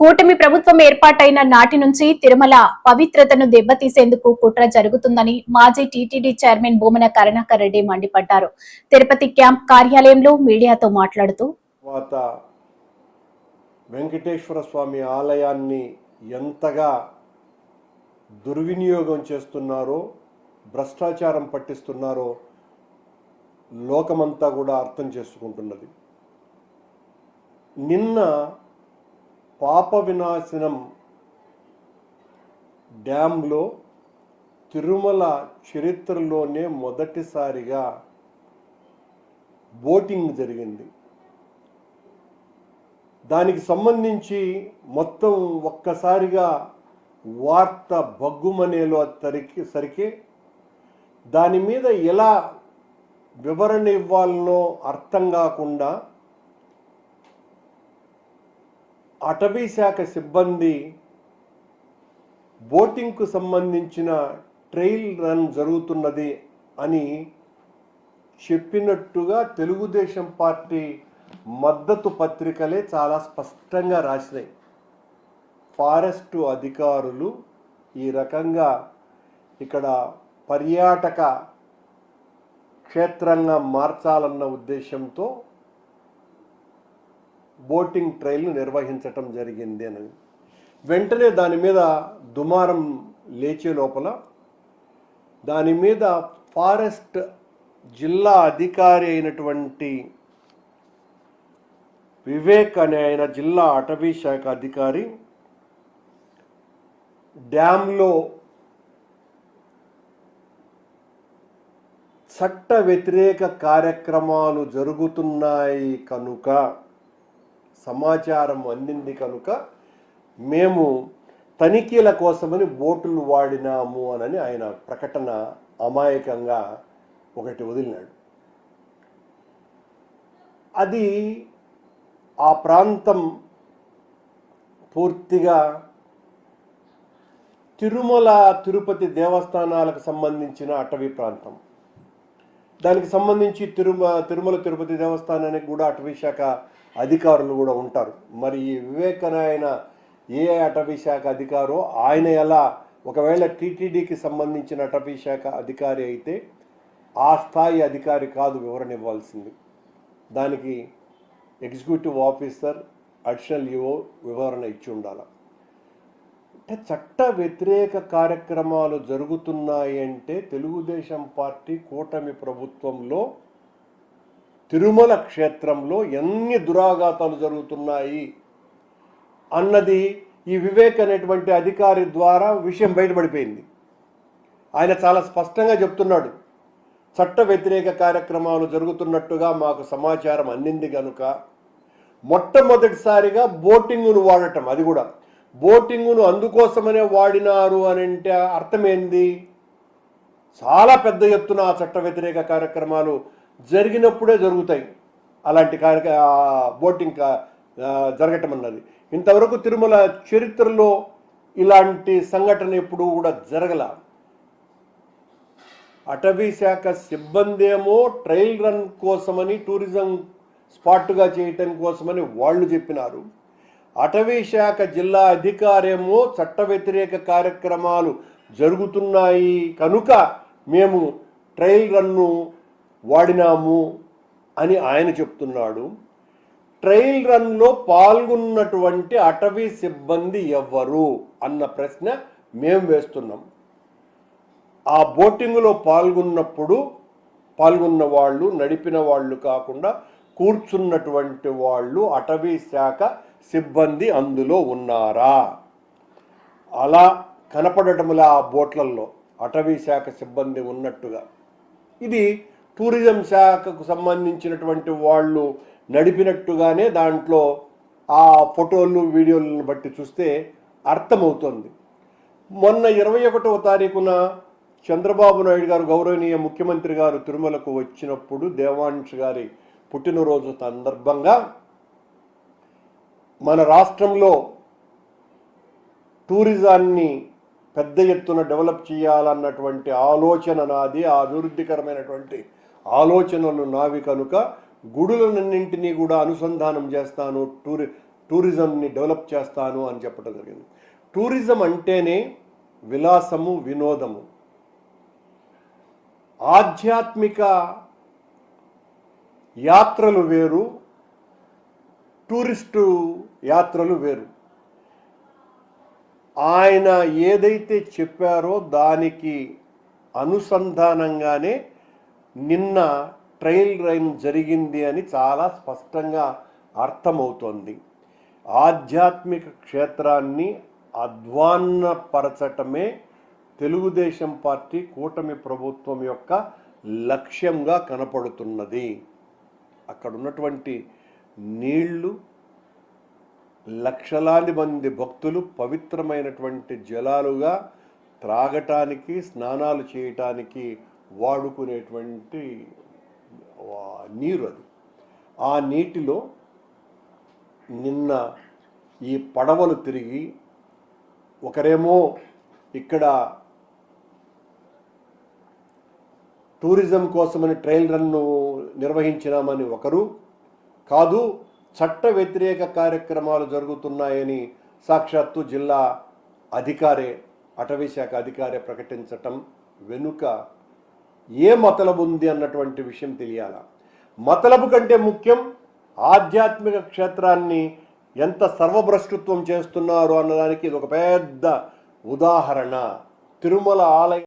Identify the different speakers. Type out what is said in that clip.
Speaker 1: కూటమి ప్రభుత్వం ఏర్పాటైన నాటి నుంచి తిరుమల పవిత్రతను దెబ్బతీసేందుకు కుట్ర జరుగుతుందని మాజీ టీటీడీ చైర్మన్ భూమన కరుణాకర్ రెడ్డి మండిపడ్డారు. తిరుపతి క్యాంప్ కార్యాలయంలో మీడియాతో మాట్లాడుతూ
Speaker 2: వెంకటేశ్వర స్వామి ఆలయాన్ని ఎంతగా దుర్వినియోగం చేస్తున్నారో భ్రష్టాచారం పట్టిస్తున్నారో లోకమంతా కూడా అర్థం చేసుకుంటున్నది. నిన్న పాప వినాశనం డ్యాంలో తిరుమల చరిత్రలోనే మొదటిసారిగా బోటింగ్ జరిగింది. దానికి సంబంధించి మొత్తం ఒక్కసారిగా వార్త బగ్గుమనేలో తరికి సరికి దాని మీద ఎలా వివరణ ఇవ్వాలనో అర్థం కాకుండా అటవీ శాఖ సిబ్బంది బోటింగ్కు సంబంధించిన ట్రైల్ రన్ జరుగుతున్నది అని చెప్పినట్టుగా తెలుగుదేశం పార్టీ మద్దతు పత్రికలే చాలా స్పష్టంగా రాసినాయి. ఫారెస్టు అధికారులు ఈ రకంగా ఇక్కడ పర్యాటక క్షేత్రంగా మార్చాలన్న ఉద్దేశంతో బోటింగ్ ట్రైల్ను నిర్వహించటం జరిగింది అని. వెంటనే దాని మీద దుమారం లేచే లోపల దాని మీద ఫారెస్ట్ జిల్లా అధికారి అయినటువంటి వివేక్ అనే ఆయన జిల్లా అటవీ శాఖ అధికారి డ్యాంలో చట్ట వ్యతిరేక కార్యక్రమాలు జరుగుతున్నాయి కనుక సమాచారం అందింది కనుక మేము తనిఖీల కోసమని బోటులు వాడినాము అని ఆయన ప్రకటన అమాయకంగా ఒకటి వదిలినాడు. అది ఆ ప్రాంతం పూర్తిగా తిరుమల తిరుపతి దేవస్థానాలకు సంబంధించిన అటవీ ప్రాంతం. దానికి సంబంధించి తిరుమ తిరుమల తిరుపతి దేవస్థానానికి కూడా అటవీ శాఖ అధికారులు కూడా ఉంటారు. మరి ఈ వివేకనాయన ఏ అటవీ శాఖ అధికారో ఆయన ఎలా ఒకవేళ టీటీడీకి సంబంధించిన అటవీ శాఖ అధికారి అయితే ఆ స్థాయి అధికారి కాదు వివరణ ఇవ్వాల్సింది. దానికి ఎగ్జిక్యూటివ్ ఆఫీసర్ అడిషనల్ ఈఓ వివరణ ఇచ్చి ఉండాలి. అంటే చట్ట వ్యతిరేక కార్యక్రమాలు జరుగుతున్నాయి అంటే తెలుగుదేశం పార్టీ కూటమి ప్రభుత్వంలో తిరుమల క్షేత్రంలో ఎన్ని దురాఘాతాలు జరుగుతున్నాయి అన్నది ఈ వివేక్ అనేటువంటి అధికారి ద్వారా విషయం బయటపడిపోయింది. ఆయన చాలా స్పష్టంగా చెప్తున్నాడు. చట్ట వ్యతిరేక కార్యక్రమాలు జరుగుతున్నట్టుగా మాకు సమాచారం అందింది కనుక మొట్టమొదటిసారిగా బోటింగును వాడటం అది కూడా. బోటింగును అందుకోసమనే వాడినారు అని అంటే అర్థమేంది? చాలా పెద్ద ఎత్తున ఆ చట్ట వ్యతిరేక కార్యక్రమాలు జరిగినప్పుడే జరుగుతాయి. అలాంటి కార్య బోటింగ్ జరగటం అన్నది ఇంతవరకు తిరుమల చరిత్రలో ఇలాంటి సంఘటన ఎప్పుడు కూడా జరగల. అటవీ శాఖ సిబ్బంది ఏమో ట్రయల్ రన్ కోసమని టూరిజం స్పాట్గా చేయటం కోసమని వాళ్ళు చెప్పినారు. అటవీ శాఖ జిల్లా అధికారేమో చట్ట వ్యతిరేక కార్యక్రమాలు జరుగుతున్నాయి. కనుక మేము ట్రయల్ రన్ను వాడినాము అని ఆయన చెప్తున్నాడు. ట్రయల్ రన్లో పాల్గొన్నటువంటి అటవీ సిబ్బంది ఎవ్వరు అన్న ప్రశ్న మేము వేస్తున్నాం. ఆ బోటింగ్లో పాల్గొన్నప్పుడు పాల్గొన్న వాళ్ళు నడిపిన వాళ్ళు కాకుండా కూర్చున్నటువంటి వాళ్ళు అటవీ శాఖ సిబ్బంది అందులో ఉన్నారా? అలా కనపడటంలా ఆ బోట్లలో అటవీ శాఖ సిబ్బంది ఉన్నట్టుగా. ఇది టూరిజం శాఖకు సంబంధించినటువంటి వాళ్ళు నడిపినట్టుగానే దాంట్లో ఆ ఫోటోలు వీడియోలను బట్టి చూస్తే అర్థమవుతుంది. మొన్న ఇరవై ఒకటవ తారీఖున చంద్రబాబు నాయుడు గారు గౌరవనీయ ముఖ్యమంత్రి గారు తిరుమలకు వచ్చినప్పుడు దేవాంశ్ గారి పుట్టినరోజు సందర్భంగా మన రాష్ట్రంలో టూరిజాన్ని పెద్ద ఎత్తున డెవలప్ చేయాలన్నటువంటి ఆలోచన నాది ఆ అభివృద్ధికరమైనటువంటి ఆలోచనలు నావి కనుక గుడులన్నింటినీ కూడా అనుసంధానం చేస్తాను టూరి టూరిజంని డెవలప్ చేస్తాను అని చెప్పడం జరిగింది. టూరిజం అంటేనే విలాసము వినోదము. ఆధ్యాత్మిక యాత్రలు వేరు టూరిస్టు యాత్రలు వేరు. ఆయన ఏదైతే చెప్పారో దానికి అనుసంధానంగానే నిన్న ట్రయల్ రైన్ జరిగింది అని చాలా స్పష్టంగా అర్థమవుతోంది. ఆధ్యాత్మిక క్షేత్రాన్ని అధ్వాన్నపరచటమే తెలుగుదేశం పార్టీ కూటమి ప్రభుత్వం యొక్క లక్ష్యంగా కనపడుతున్నది. అక్కడ ఉన్నటువంటి నీళ్ళు లక్షలాది మంది భక్తులు పవిత్రమైనటువంటి జలాలుగా త్రాగటానికి స్నానాలు చేయటానికి వాడుకునేటువంటి నీరు అది ఆ నీటిలో నిన్న ఈ పడవలు తిరిగి ఒకరేమో ఇక్కడ టూరిజం కోసమని ట్రయల్ రన్ను నిర్వహించినామని ఒకరు కాదు చట్ట వ్యతిరేక కార్యక్రమాలు జరుగుతున్నాయని సాక్షాత్తు జిల్లా అధికారే అటవీ శాఖ అధికారే ప్రకటించటం వెనుక ఏ మతలబు ఉంది అన్నటువంటి విషయం తెలియాల? మతలబు కంటే ముఖ్యం ఆధ్యాత్మిక క్షేత్రాన్ని ఎంత సర్వభ్రష్టత్వం చేస్తున్నారు అన్నదానికి ఇది ఒక పెద్ద ఉదాహరణ. తిరుమల ఆలయ